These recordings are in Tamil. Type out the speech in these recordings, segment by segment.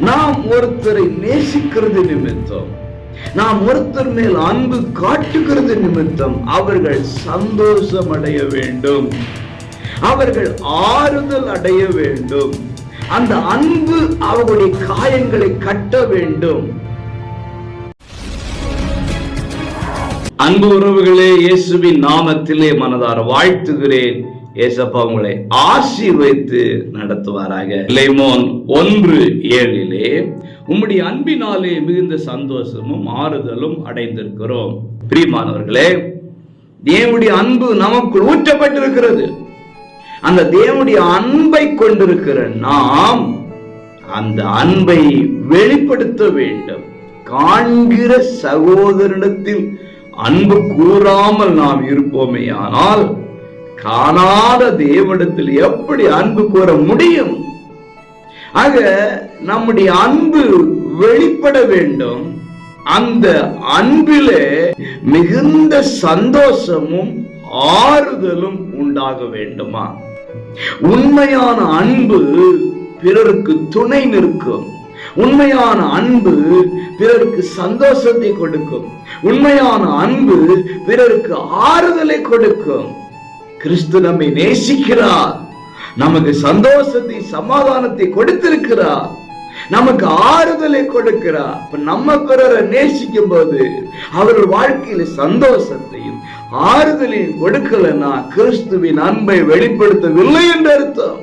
நாம் ஒருத்தரை நேசிக்கிறது நிமித்தம். நாம் ஒருத்தர் மேல் அன்பு காட்டுகிறது நிமித்தம் அவர்கள் சந்தோஷம் அடைய வேண்டும். அவர்கள் ஆறுதல் அடைய வேண்டும். அந்த அன்பு அவர்களுடைய காயங்களை கட்ட வேண்டும். அன்பு உறவுகளே இயேசுவின் நாமத்திலே மனதார வாழ்த்துகிறேன். ஏசப்பா உங்களை ஆசீர்வைத்து நடத்துவாராக. லேமோன் ஒன்று ஏழிலே உம்முடைய அன்பினாலே மிகுந்த சந்தோஷமும் ஆறுதலும் அடைந்திருக்கிறோம். பிரியமானவர்களே தேவனுடைய அன்பு நமக்குள் ஊற்றப்பட்டிருக்கிறது. அந்த தேவனுடைய அன்பை கொண்டிருக்கிற நாம் அந்த அன்பை வெளிப்படுத்த வேண்டும். காண்கிற சகோதரனிடத்தில் அன்பு கூறாமல் நாம் இருப்போமே ஆனால் காணாத தேவனிடத்தில் எப்படி அன்பு கூற முடியும்? ஆக நம்முடைய அன்பு வெளிப்பட வேண்டும். அந்த அன்பிலே மிகுந்த சந்தோஷமும் ஆறுதலும் உண்டாக வேண்டுமா? உண்மையான அன்பு பிறருக்கு துணை நிற்கும். உண்மையான அன்பு பிறருக்கு சந்தோஷத்தை கொடுக்கும். உண்மையான அன்பு பிறருக்கு ஆறுதலை கொடுக்கும். கிறிஸ்து நம்மை நேசிக்கிறார். நமக்கு சந்தோஷத்தை சமாதானத்தை கொடுத்திருக்கிறார். நமக்கு ஆறுதலை கொடுக்கிறார். இப்ப நம்ம பிறரை நேசிக்கும் போது அவர்கள் வாழ்க்கையில சந்தோஷத்தையும் ஆறுதலையும் கொடுக்கலன்னா கிறிஸ்துவின் அன்பை வெளிப்படுத்தவில்லை என்று அர்த்தம்.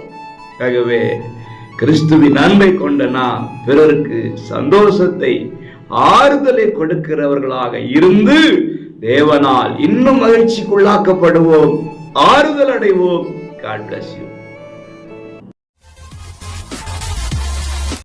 ஆகவே கிறிஸ்துவின் அன்பை கொண்ட நாம் பிறருக்கு சந்தோஷத்தை ஆறுதலை கொடுக்கிறவர்களாக இருந்து தேவனால் இன்னும் மகிழ்ச்சிக்குள்ளாக்கப்படுவோம். ఆరుదలడేవో గాడ్ బ్లెస్ యూ